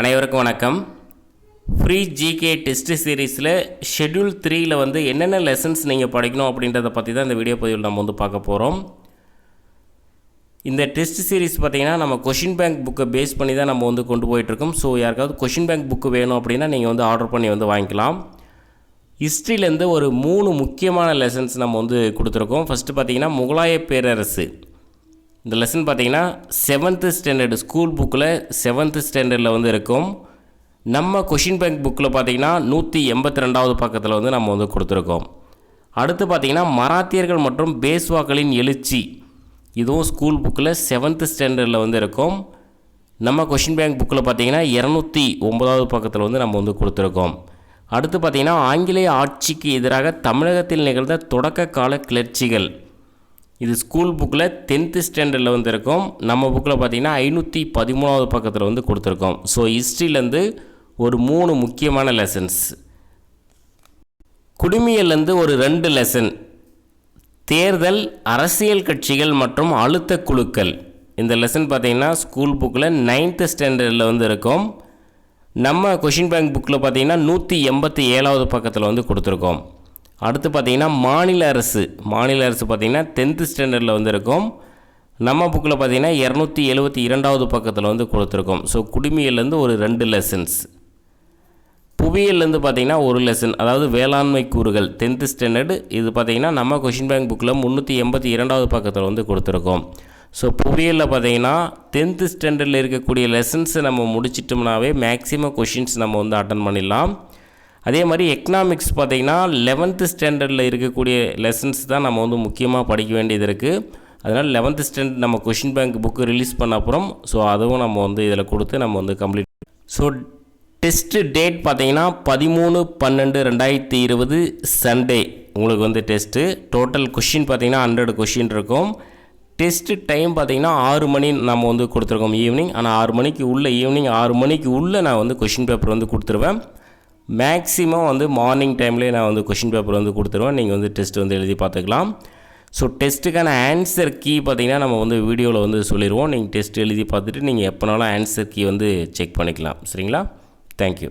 அனைவருக்கும் வணக்கம். Free GK test சீரீஸில் ஷெட்யூல் த்ரீயில் வந்து என்னென்ன லெசன்ஸ் நீங்கள் படிக்கணும் அப்படின்றத பற்றி தான் இந்த வீடியோ பதிவில் நம்ம வந்து பார்க்க போகிறோம் இந்த டெஸ்ட் சீரிஸ் பார்த்தீங்கன்னா நம்ம கொஷின் பேங்க் புக்கை பேஸ் பண்ணி தான் நம்ம வந்து கொண்டு போயிட்டுருக்கோம் ஸோ யாருக்காவது கொஷின் பேங்க் புக்கு வேணும் அப்படின்னா நீங்கள் வந்து ஆர்டர் பண்ணி வந்து வாங்கிக்கலாம். ஹிஸ்ட்ரியிலேருந்து ஒரு மூணு முக்கியமான லெசன்ஸ் நம்ம வந்து கொடுத்துருக்கோம். ஃபஸ்ட்டு பார்த்தீங்கன்னா முகலாய பேரரசு. இந்த லெசன் பார்த்தீங்கன்னா செவன்த்து ஸ்டாண்டர்டு ஸ்கூல் புக்கில் செவன்த்து ஸ்டாண்டர்டில் வந்து இருக்கும். நம்ம கொஷின் பேங்க் புக்கில் பார்த்தீங்கன்னா நூற்றி எண்பத்தி ரெண்டாவது பக்கத்தில் வந்து நம்ம வந்து கொடுத்துருக்கோம். அடுத்து பார்த்தீங்கன்னா மராத்தியர்கள் மற்றும் பேஸ்வாக்களின் எழுச்சி. இதுவும் ஸ்கூல் புக்கில் செவன்த்து ஸ்டாண்டர்டில் வந்து இருக்கும். நம்ம கொஷின் பேங்க் புக்கில் பார்த்தீங்கன்னா இரநூத்தி ஒன்பதாவது பக்கத்தில் வந்து நம்ம வந்து கொடுத்துருக்கோம். அடுத்து பார்த்திங்கன்னா ஆங்கிலேய ஆட்சிக்கு எதிராக தமிழகத்தில் நிகழ்ந்த தொடக்க கால கிளர்ச்சிகள். இது ஸ்கூல் புக்கில் டென்த்து ஸ்டாண்டர்டில் வந்து இருக்கும் நம்ம புக்கில் பார்த்தீங்கன்னா ஐநூற்றி பதிமூணாவது பக்கத்தில் வந்து கொடுத்துருக்கோம். ஸோ ஹிஸ்ட்ரியிலேருந்து ஒரு மூணு முக்கியமான லெசன்ஸ் குடிமியல்லேருந்து ஒரு ரெண்டு லெசன் தேர்தல் அரசியல் கட்சிகள் மற்றும் அழுத்த குழுக்கள். இந்த லெசன் பார்த்தீங்கன்னா ஸ்கூல் புக்கில் நைன்த்து ஸ்டாண்டர்டில் வந்து இருக்கும். நம்ம கொஷின் பேங்க் புக்கில் பார்த்தீங்கன்னா நூற்றி எண்பத்தி ஏழாவது பக்கத்தில் வந்து கொடுத்துருக்கோம். அடுத்து பார்த்தீங்கன்னா மாநில அரசு. மாநில அரசு பார்த்தீங்கன்னா டென்த்து ஸ்டாண்டர்டில் வந்து இருக்கும் நம்ம புக்கில் பார்த்தீங்கன்னா இரநூத்தி எழுபத்தி இரண்டாவது பக்கத்தில் வந்து கொடுத்துருக்கோம். ஸோ குடிமியல்லேருந்து ஒரு ரெண்டு லெசன்ஸ் புவியியல்லேருந்து பார்த்தீங்கன்னா ஒரு லெசன் அதாவது வேளாண்மை கூறுகள் டென்த்து ஸ்டாண்டர்டு இது பார்த்தீங்கன்னா நம்ம கொஷின் பேங்க் புக்கில் முந்நூற்றி எண்பத்தி இரண்டாவது பக்கத்தில் வந்து கொடுத்துருக்கோம். ஸோ புவியியலில் பார்த்தீங்கன்னா டென்த்து ஸ்டாண்டர்டில் இருக்கக்கூடிய லெசன்ஸை நம்ம முடிச்சிட்டோம்னாவே மேக்ஸிமம் கொஷின்ஸ் நம்ம வந்து அட்டன் பண்ணிடலாம். அதே மாதிரி எக்கனாமிக்ஸ் பார்த்திங்கன்னா லெவன்த்து ஸ்டாண்டர்டில் இருக்கக்கூடிய லெசன்ஸ் தான் நம்ம வந்து முக்கியமாக படிக்க வேண்டியது இருக்குது அதனால் லெவன்த்து ஸ்டாண்டர்ட் நம்ம கொஷின் பேங்க் புக்கு ரிலீஸ் பண்ண அப்புறம் ஸோ அதுவும் நம்ம வந்து இதில் கொடுத்து நம்ம வந்து கம்ப்ளீட் ஸோ டெஸ்ட்டு டேட் பார்த்தீங்கன்னா பதிமூணு பன்னெண்டு ரெண்டாயிரத்தி இருபது சண்டே உங்களுக்கு வந்து டெஸ்ட்டு டோட்டல் கொஷின் பார்த்தீங்கன்னா ஹண்ட்ரட் கொஷின் இருக்கும். டெஸ்ட்டு டைம் பார்த்தீங்கன்னா ஆறு மணி நம்ம வந்து கொடுத்துருக்கோம் ஈவினிங் ஆனால் ஆறு மணிக்கு உள்ள ஈவினிங் ஆறு மணிக்கு உள்ளே நான் வந்து கொஷின் பேப்பர் வந்து கொடுத்துருவேன். மேக்ஸிமம் வந்து மார்னிங் டைம்லேயே நான் வந்து கொஷின் பேப்பர் வந்து கொடுத்துருவேன். நீங்கள் வந்து டெஸ்ட் வந்து எழுதி பார்த்துக்கலாம். ஸோ டெஸ்ட்டுக்கான ஆன்சர் கீ பார்த்தீங்கன்னா நம்ம வந்து வீடியோவில் வந்து சொல்லிடுவோம் நீங்கள் டெஸ்ட் எழுதி பார்த்துட்டு நீங்கள் எப்போனாலும் ஆன்சர் கீ வந்து செக் பண்ணிக்கலாம். சரிங்களா? தேங்க்யூ